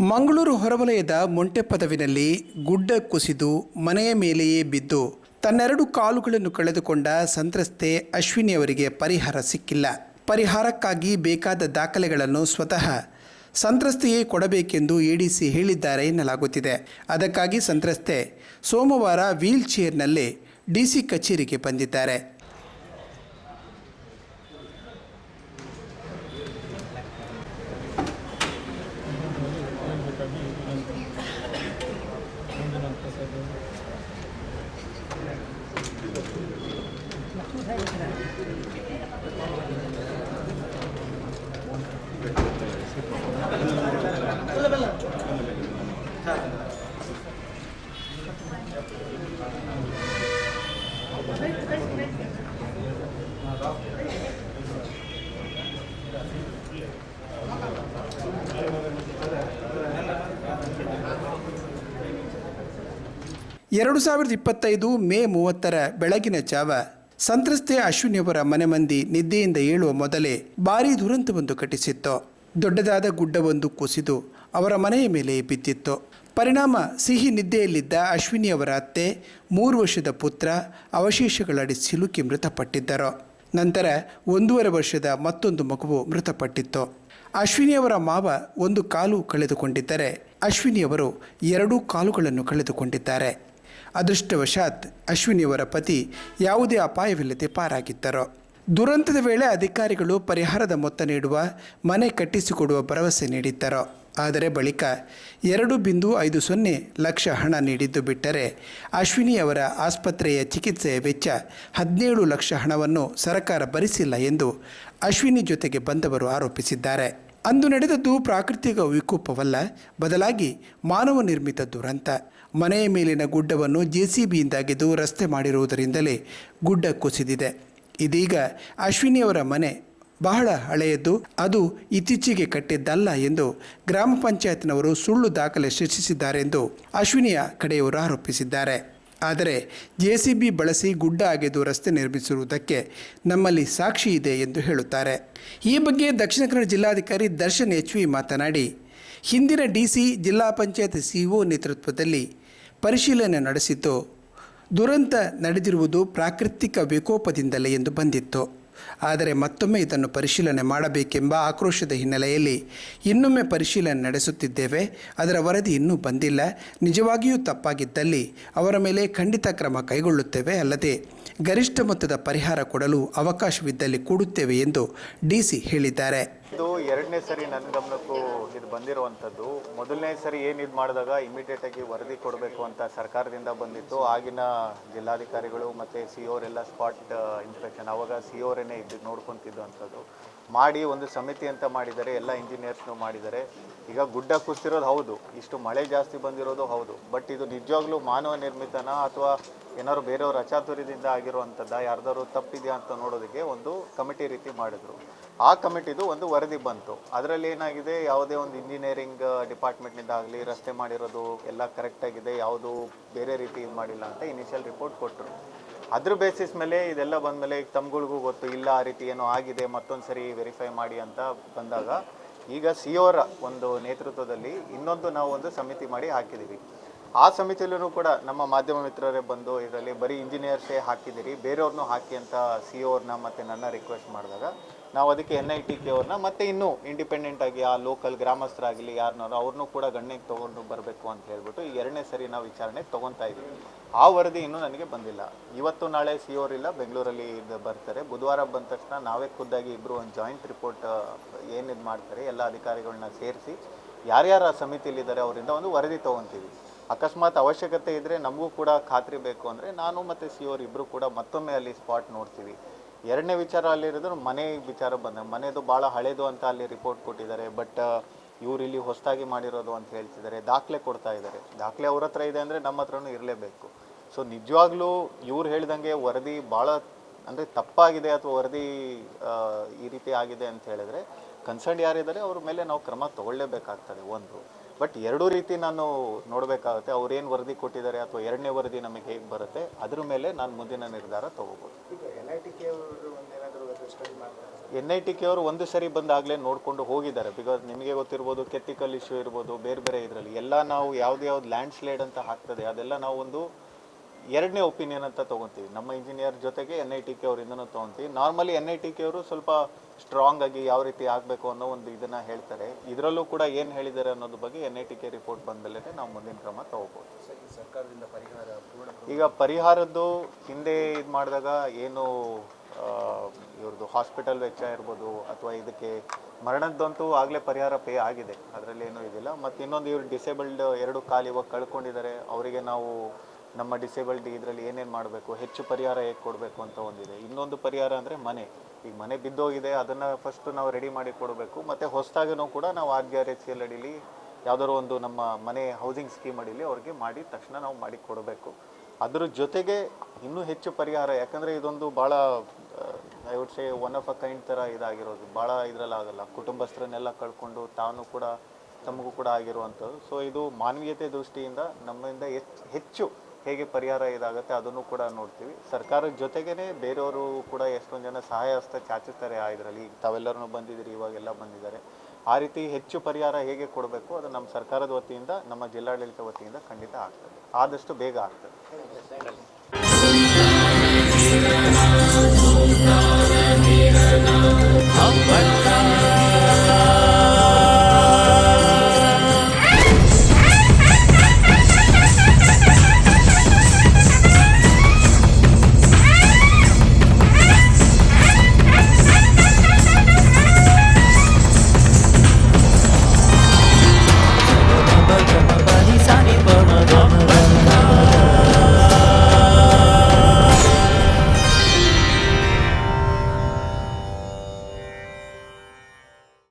ಮಂಗಳೂರು ಹೊರವಲಯದ ಮೊಂಟೆಪದವಿನಲ್ಲಿ ಗುಡ್ಡ ಕುಸಿದು ಮನೆಯ ಮೇಲೆಯೇ ಬಿದ್ದು ತನ್ನೆರಡು ಕಾಲುಗಳನ್ನು ಕಳೆದುಕೊಂಡ ಸಂತ್ರಸ್ತೆ ಅಶ್ವಿನಿ ಅವರಿಗೆ ಪರಿಹಾರ ಸಿಕ್ಕಿಲ್ಲ. ಪರಿಹಾರಕ್ಕಾಗಿ ಬೇಕಾದ ದಾಖಲೆಗಳನ್ನು ಸ್ವತಃ ಸಂತ್ರಸ್ತೆಯೇ ಕೊಡಬೇಕೆಂದು ಎಡಿಸಿ ಹೇಳಿದ್ದಾರೆ ಎನ್ನಲಾಗುತ್ತಿದೆ. ಅದಕ್ಕಾಗಿ ಸಂತ್ರಸ್ತೆ ಸೋಮವಾರ ವೀಲ್ ಡಿ ಡಿಸಿ ಕಚೇರಿಗೆ ಬಂದಿದ್ದಾರೆ. ಎರಡು ಸಾವಿರದ ಇಪ್ಪತ್ತೈದು ಮೇ ಮೂವತ್ತರ ಬೆಳಗಿನ ಜಾವ ಸಂತ್ರಸ್ತೆ ಅಶ್ವಿನಿಯವರ ಮನೆ ಮಂದಿ ನಿದ್ದೆಯಿಂದ ಏಳುವ ಮೊದಲೇ ಭಾರೀ ದುರಂತವೊಂದು ಘಟಿಸಿತ್ತು. ದೊಡ್ಡದಾದ ಗುಡ್ಡವೊಂದು ಕುಸಿದು ಅವರ ಮನೆಯ ಮೇಲೆ ಬಿದ್ದಿತ್ತು. ಪರಿಣಾಮ ಸಿಹಿ ನಿದ್ದೆಯಲ್ಲಿದ್ದ ಅಶ್ವಿನಿಯವರ ಅತ್ತೆ, ಮೂರು ವರ್ಷದ ಪುತ್ರ, ಅವಶೇಷಗಳಡಿ ಸಿಲುಕಿ ಮೃತಪಟ್ಟಿದ್ದರು. ನಂತರ ಒಂದೂವರೆ ವರ್ಷದ ಮತ್ತೊಂದು ಮಗುವು ಮೃತಪಟ್ಟಿತ್ತು. ಅಶ್ವಿನಿಯವರ ಮಾವ ಒಂದು ಕಾಲು ಕಳೆದುಕೊಂಡಿದ್ದರೆ, ಅಶ್ವಿನಿಯವರು ಎರಡೂ ಕಾಲುಗಳನ್ನು ಕಳೆದುಕೊಂಡಿದ್ದಾರೆ. ಅದೃಷ್ಟವಶಾತ್ ಅಶ್ವಿನಿಯವರ ಪತಿ ಯಾವುದೇ ಅಪಾಯವಿಲ್ಲದೆ ಪಾರಾಗಿದ್ದರು. ದುರಂತದ ವೇಳೆ ಅಧಿಕಾರಿಗಳು ಪರಿಹಾರದ ಮೊತ್ತ ನೀಡುವ, ಮನೆ ಕಟ್ಟಿಸಿಕೊಡುವ ಭರವಸೆ ನೀಡಿದ್ದರು. ಆದರೆ ಬಳಿಕ ಎರಡು ಬಿಂದು ಐದು ಸೊನ್ನೆ ಲಕ್ಷ ಹಣ ನೀಡಿದ್ದು ಬಿಟ್ಟರೆ ಅಶ್ವಿನಿ ಅವರ ಆಸ್ಪತ್ರೆಯ ಚಿಕಿತ್ಸೆಯ ವೆಚ್ಚ ಹದಿನೇಳು ಲಕ್ಷ ಹಣವನ್ನು ಸರ್ಕಾರ ಭರಿಸಿಲ್ಲ ಎಂದು ಅಶ್ವಿನಿ ಜೊತೆಗೆ ಬಂದವರು ಆರೋಪಿಸಿದ್ದಾರೆ. ಅಂದು ನಡೆದದ್ದು ಪ್ರಾಕೃತಿಕ ವಿಕೋಪವಲ್ಲ, ಬದಲಾಗಿ ಮಾನವ ನಿರ್ಮಿತ ದುರಂತ. ಮನೆಯ ಮೇಲಿನ ಗುಡ್ಡವನ್ನು ಜೆ ಸಿ ಬಿಯಿಂದಾಗಿದ್ದು ರಸ್ತೆ ಮಾಡಿರುವುದರಿಂದಲೇ ಗುಡ್ಡ ಕುಸಿದಿದೆ. ಇದೀಗ ಅಶ್ವಿನಿಯವರ ಮನೆ ಬಹಳ ಹಳೆಯದ್ದು, ಅದು ಇತ್ತೀಚೆಗೆ ಕಟ್ಟಿದ್ದಲ್ಲ ಎಂದು ಗ್ರಾಮ ಪಂಚಾಯತ್ನವರು ಸುಳ್ಳು ದಾಖಲೆ ಸೃಷ್ಟಿಸಿದ್ದಾರೆಂದು ಅಶ್ವಿನಿಯ ಕಡೆಯವರು ಆರೋಪಿಸಿದ್ದಾರೆ. ಆದರೆ ಜೆಸಿಬಿ ಬಳಸಿ ಗುಡ್ಡ ಅಗೆದು ರಸ್ತೆ ನಿರ್ಮಿಸಿರುವುದಕ್ಕೆ ನಮ್ಮಲ್ಲಿ ಸಾಕ್ಷಿ ಇದೆ ಎಂದು ಹೇಳುತ್ತಾರೆ. ಈ ಬಗ್ಗೆ ದಕ್ಷಿಣ ಕನ್ನಡ ಜಿಲ್ಲಾಧಿಕಾರಿ ದರ್ಶನ್ ಎಚ್ ವಿ ಮಾತನಾಡಿ, ಹಿಂದಿನ ಡಿ ಸಿ ಜಿಲ್ಲಾ ಪಂಚಾಯತ್ ಸಿಇಒ ನೇತೃತ್ವದಲ್ಲಿ ಪರಿಶೀಲನೆ ನಡೆಸಿದ್ದು, ದುರಂತ ನಡೆದಿರುವುದು ಪ್ರಾಕೃತಿಕ ವಿಕೋಪದಿಂದಲೇ ಎಂದು ಬಂದಿತ್ತು. ಆದರೆ ಮತ್ತೊಮ್ಮೆ ಇದನ್ನು ಪರಿಶೀಲನೆ ಮಾಡಬೇಕೆಂಬ ಆಕ್ರೋಶದ ಹಿನ್ನೆಲೆಯಲ್ಲಿ ಇನ್ನೊಮ್ಮೆ ಪರಿಶೀಲನೆ ನಡೆಸುತ್ತಿದ್ದೇವೆ. ಅದರ ವರದಿ ಇನ್ನೂ ಬಂದಿಲ್ಲ. ನಿಜವಾಗಿಯೂ ತಪ್ಪಾಗಿದ್ದಲ್ಲಿ ಅವರ ಮೇಲೆ ಖಂಡಿತ ಕ್ರಮ ಕೈಗೊಳ್ಳುತ್ತೇವೆ. ಅಲ್ಲದೆ ಗರಿಷ್ಠ ಮೊತ್ತದ ಪರಿಹಾರ ಕೊಡಲು ಅವಕಾಶವಿದ್ದಲ್ಲಿ ಕೂಡುತ್ತೇವೆ ಎಂದು ಡಿಸಿ ಹೇಳಿದ್ದಾರೆ. ಇದು ಎರಡನೇ ಸರಿ ನನ್ನ ಗಮನಕ್ಕೂ ಇದು ಬಂದಿರುವಂಥದ್ದು. ಮೊದಲನೇ ಸರಿ ಏನು ಇದು ಮಾಡಿದಾಗ ಇಮಿಡಿಯೇಟ್ ಆಗಿ ವರದಿ ಕೊಡಬೇಕು ಅಂತ ಸರ್ಕಾರದಿಂದ ಬಂದಿತ್ತು. ಆಗಿನ ಜಿಲ್ಲಾಧಿಕಾರಿಗಳು ಮತ್ತು ಸಿ ಅವರೆಲ್ಲ ಸ್ಪಾಟ್ ಇನ್ಸ್ಪೆಕ್ಷನ್ ಆವಾಗ ಸಿ ಅವರೇನೆ ಇದ್ದು ನೋಡ್ಕೊತಿದ್ದು ಅಂಥದ್ದು. ಮಾಡಿ ಒಂದು ಸಮಿತಿ ಅಂತ ಮಾಡಿದ್ದಾರೆ, ಎಲ್ಲ ಇಂಜಿನಿಯರ್ಸ್ನು ಮಾಡಿದ್ದಾರೆ. ಈಗ ಗುಡ್ಡ ಕುಸ್ತಿರೋದು ಹೌದು, ಇಷ್ಟು ಮಳೆ ಜಾಸ್ತಿ ಬಂದಿರೋದು ಹೌದು. ಬಟ್ ಇದು ನಿಜವಾಗ್ಲೂ ಮಾನವ ನಿರ್ಮಿತನ ಅಥವಾ ಏನಾದ್ರು ಬೇರೆಯವ್ರ ಅಚಾತುರ್ಯದಿಂದ ಆಗಿರುವಂಥದ್ದು, ಯಾರ್ದಾದ್ರು ತಪ್ಪಿದೆಯಾ ಅಂತ ನೋಡೋದಕ್ಕೆ ಒಂದು ಕಮಿಟಿ ರೀತಿ ಮಾಡಿದ್ರು. ಆ ಕಮಿಟಿದು ಒಂದು ವರದಿ ಬಂತು. ಅದರಲ್ಲಿ ಏನಾಗಿದೆ, ಯಾವುದೇ ಒಂದು ಇಂಜಿನಿಯರಿಂಗ್ ಡಿಪಾರ್ಟ್ಮೆಂಟ್ನಿಂದ ಆಗಲಿ, ರಸ್ತೆ ಮಾಡಿರೋದು ಎಲ್ಲ ಕರೆಕ್ಟಾಗಿದೆ ಯಾವುದು ಬೇರೆ ರೀತಿ ಇದು ಮಾಡಿಲ್ಲ ಅಂತ ಇನಿಷಿಯಲ್ ರಿಪೋರ್ಟ್ ಕೊಟ್ಟರು ಅದ್ರ ಬೇಸಿಸ್ ಮೇಲೆ ಇದೆಲ್ಲ ಬಂದಮೇಲೆ ತಮ್ಗಳಿಗೂ ಗೊತ್ತು, ಇಲ್ಲ ಆ ರೀತಿ ಏನೋ ಆಗಿದೆ ಮತ್ತೊಂದು ಸರಿ ವೆರಿಫೈ ಮಾಡಿ ಅಂತ ಬಂದಾಗ ಈಗ ಸಿ ಒಂದು ನೇತೃತ್ವದಲ್ಲಿ ಇನ್ನೊಂದು ನಾವು ಒಂದು ಸಮಿತಿ ಮಾಡಿ ಹಾಕಿದ್ದೀವಿ. ಆ ಸಮಿತಿಯಲ್ಲೂ ಕೂಡ ನಮ್ಮ ಮಾಧ್ಯಮ ಮಿತ್ರರೇ ಬಂದು ಇದರಲ್ಲಿ ಬರೀ ಇಂಜಿನಿಯರ್ಸೇ ಹಾಕಿದ್ದೀರಿ, ಬೇರೆಯವ್ರನ್ನೂ ಹಾಕಿ ಅಂತ ಸಿ ಅವ್ರನ್ನ ಮತ್ತು ನನ್ನ ರಿಕ್ವೆಸ್ಟ್ ಮಾಡಿದಾಗ ನಾವು ಅದಕ್ಕೆ ಎನ್ ಐ ಟಿ ಕೆ ಅವ್ರನ್ನ ಮತ್ತೆ ಇನ್ನೂ ಇಂಡಿಪೆಂಡೆಂಟ್ ಆಗಿ ಆ ಲೋಕಲ್ ಗ್ರಾಮಸ್ಥರಾಗಲಿ ಯಾರನ್ನಾರು ಅವ್ರನ್ನೂ ಕೂಡ ಗಣ್ಯಕ್ಕೆ ತೊಗೊಂಡು ಬರಬೇಕು ಅಂತ ಹೇಳ್ಬಿಟ್ಟು ಈ ಎರಡನೇ ಸರಿ ನಾವು ವಿಚಾರಣೆ ತೊಗೊತಾ ಇದ್ದೀವಿ. ಆ ವರದಿ ಇನ್ನೂ ನನಗೆ ಬಂದಿಲ್ಲ. ಇವತ್ತು ನಾಳೆ ಸಿ ಇಲ್ಲ ಬೆಂಗಳೂರಲ್ಲಿ ಇದು ಬರ್ತಾರೆ. ಬುಧವಾರ ಬಂದ ತಕ್ಷಣ ನಾವೇ ಖುದ್ದಾಗಿ ಇಬ್ಬರು ಒಂದು ಜಾಯಿಂಟ್ ರಿಪೋರ್ಟ್ ಏನಿದು ಮಾಡ್ತಾರೆ, ಎಲ್ಲ ಅಧಿಕಾರಿಗಳನ್ನ ಸೇರಿಸಿ ಯಾರ್ಯಾರು ಆ ಸಮಿತಿಯಲ್ಲಿದ್ದಾರೆ ಅವರಿಂದ ಒಂದು ವರದಿ ತೊಗೊತೀವಿ ಅಕಸ್ಮಾತ್ ಅವಶ್ಯಕತೆ ಇದ್ದರೆ ನಮಗೂ ಕೂಡ ಖಾತ್ರಿ ಬೇಕು ಅಂದರೆ ನಾನು ಮತ್ತು ಸಿ ಓರ್ ಇಬ್ಬರು ಕೂಡ ಮತ್ತೊಮ್ಮೆ ಅಲ್ಲಿ ಸ್ಪಾಟ್ ನೋಡ್ತೀವಿ. ಎರಡನೇ ವಿಚಾರ ಅಲ್ಲಿರೋದ್ರೆ ಮನೆ ವಿಚಾರ ಬಂದ. ಮನೆದು ಭಾಳ ಹಳೇದು ಅಂತ ಅಲ್ಲಿ ರಿಪೋರ್ಟ್ ಕೊಟ್ಟಿದ್ದಾರೆ. ಬಟ್ ಇವ್ರು ಇಲ್ಲಿ ಹೊಸದಾಗಿ ಮಾಡಿರೋದು ಅಂತ ಹೇಳ್ತಿದ್ದಾರೆ. ದಾಖಲೆ ಕೊಡ್ತಾ ಇದ್ದಾರೆ. ದಾಖಲೆ ಅವ್ರ ಹತ್ರ ಇದೆ ಅಂದರೆ ನಮ್ಮ ಹತ್ರನೂ ಇರಲೇಬೇಕು. ಸೊ ನಿಜವಾಗ್ಲೂ ಇವ್ರು ಹೇಳ್ದಂಗೆ ವರದಿ ಭಾಳ ಅಂದರೆ ತಪ್ಪಾಗಿದೆ ಅಥವಾ ವರದಿ ಈ ರೀತಿ ಆಗಿದೆ ಅಂತ ಹೇಳಿದ್ರೆ ಕನ್ಸರ್ನ್ ಯಾರಿದ್ದಾರೆ ಅವ್ರ ಮೇಲೆ ನಾವು ಕ್ರಮ ತಗೊಳ್ಳೇಬೇಕಾಗ್ತದೆ ಒಂದು. ಬಟ್ ಎರಡೂ ರೀತಿ ನಾನು ನೋಡಬೇಕಾಗುತ್ತೆ ಅವ್ರೇನು ವರದಿ ಕೊಟ್ಟಿದ್ದಾರೆ ಅಥವಾ ಎರಡನೇ ವರದಿ ನಮಗೆ ಹೇಗೆ ಬರುತ್ತೆ ಅದ್ರ ಮೇಲೆ ನಾನು ಮುಂದಿನ ನಿರ್ಧಾರ ತಗೋಬೋದು. ಎನ್ ಐ ಟಿ ಕೆ ಅವರು ಒಂದು ಸರಿ ಬಂದಾಗಲೇ ನೋಡಿಕೊಂಡು ಹೋಗಿದ್ದಾರೆ. ಬಿಕಾಸ್ ನಿಮಗೆ ಗೊತ್ತಿರ್ಬೋದು ಕೆತ್ತಿಕಲ್ ಇಶ್ಯೂ ಇರ್ಬೋದು ಬೇರೆ ಬೇರೆ ಇದರಲ್ಲಿ. ಎಲ್ಲ ನಾವು ಯಾವ್ದು ಯಾವ್ದು ಲ್ಯಾಂಡ್ ಸ್ಲೈಡ್ ಅಂತ ಹಾಕ್ತದೆ ಅದೆಲ್ಲ ನಾವು ಒಂದು ಎರಡನೇ ಒಪಿನಿಯನ್ ಅಂತ ತೊಗೊತೀವಿ. ನಮ್ಮ ಇಂಜಿನಿಯರ್ ಜೊತೆಗೆ ಎನ್ ಐ ಟಿ ಕೆ ಅವರಿಂದನೂ ತೊಗೊತೀವಿ. Normally N I T K ಅವರು ಸ್ವಲ್ಪ ಸ್ಟ್ರಾಂಗ್ ಆಗಿ ಯಾವ ರೀತಿ ಆಗಬೇಕು ಅನ್ನೋ ಒಂದು ಇದನ್ನ ಹೇಳ್ತಾರೆ. ಇದರಲ್ಲೂ ಕೂಡ ಏನು ಹೇಳಿದ್ದಾರೆ ಅನ್ನೋದ್ರ ಬಗ್ಗೆ N I T K report ಬಂದಲ್ಲೇ ನಾವು ಮುಂದಿನ ಕ್ರಮ ತಗೋಬೋದು. ಈಗ ಪರಿಹಾರದ್ದು ಹಿಂದೆ ಇದು ಮಾಡಿದಾಗ ಏನು ಇವ್ರದ್ದು ಹಾಸ್ಪಿಟಲ್ ವೆಚ್ಚ ಇರ್ಬೋದು ಅಥವಾ ಇದಕ್ಕೆ ಮರಣದ್ದಂತೂ ಆಗಲೇ ಪರಿಹಾರ ಪೇ ಆಗಿದೆ. ಅದರಲ್ಲಿ ಏನೂ ಇದಿಲ್ಲ. ಮತ್ತು ಇನ್ನೊಂದು ಇವರು ಡಿಸೇಬಲ್ಡ್ ಎರಡು ಕಾಲು ಇವಾಗ ಕಳ್ಕೊಂಡಿದ್ದಾರೆ. ಅವರಿಗೆ ನಾವು ನಮ್ಮ ಡಿಸೇಬಲ್ಡ್ ಇದರಲ್ಲಿ ಏನೇನು ಮಾಡಬೇಕು, ಹೆಚ್ಚು ಪರಿಹಾರ ಹೇಗೆ ಕೊಡಬೇಕು ಅಂತ ಒಂದಿದೆ. ಇನ್ನೊಂದು ಪರಿಹಾರ ಅಂದರೆ ಮನೆ. ಈಗ ಮನೆ ಬಿದ್ದೋಗಿದೆ, ಅದನ್ನು ಫಸ್ಟ್ ನಾವು ರೆಡಿ ಮಾಡಿ ಕೊಡಬೇಕು. ಮತ್ತು ಹೊಸದಾಗಿನೂ ಕೂಡ ನಾವು R G R H L ಅಡಿಲಿ ಯಾವುದಾದ್ರು ಒಂದು ನಮ್ಮ ಮನೆ ಹೌಸಿಂಗ್ ಸ್ಕೀಮ್ ಅಡಿಲಿ ಅವ್ರಿಗೆ ಮಾಡಿ ತಕ್ಷಣ ನಾವು ಮಾಡಿ ಕೊಡಬೇಕು. ಅದರ ಜೊತೆಗೆ ಇನ್ನೂ ಹೆಚ್ಚು ಪರಿಹಾರ, ಯಾಕಂದರೆ ಇದೊಂದು ಭಾಳ I would say one of a kind ಥರ ಇದಾಗಿರೋದು. ಭಾಳ ಇದರಲ್ಲಿ ಆಗಲ್ಲ. ಕುಟುಂಬಸ್ಥರನ್ನೆಲ್ಲ ಕಳ್ಕೊಂಡು ತಾನು ಕೂಡ, ತಮಗೂ ಕೂಡ ಆಗಿರುವಂಥದ್ದು. ಸೊ ಇದು ಮಾನವೀಯತೆ ದೃಷ್ಟಿಯಿಂದ ನಮ್ಮಿಂದ ಹೆಚ್ಚು ಹೇಗೆ ಪರಿಹಾರ ಇದಾಗುತ್ತೆ ಅದನ್ನು ಕೂಡ ನೋಡ್ತೀವಿ. ಸರ್ಕಾರದ ಜೊತೆಗೇನೆ ಬೇರೆಯವರು ಕೂಡ ಎಷ್ಟೊಂದು ಜನ ಸಹಾಯ ಹಸ್ತ ಚಾಚುತ್ತಾರೆ ಆ ಇದರಲ್ಲಿ. ತಾವೆಲ್ಲರೂ ಬಂದಿದ್ದೀರಿ, ಇವಾಗೆಲ್ಲ ಬಂದಿದ್ದಾರೆ. ಆ ರೀತಿ ಹೆಚ್ಚು ಪರಿಹಾರ ಹೇಗೆ ಕೊಡಬೇಕು ಅದು ನಮ್ಮ ಸರ್ಕಾರದ ವತಿಯಿಂದ, ನಮ್ಮ ಜಿಲ್ಲಾಡಳಿತ ವತಿಯಿಂದ ಖಂಡಿತ ಆಗ್ತದೆ. ಆದಷ್ಟು ಬೇಗ ಆಗ್ತದೆ.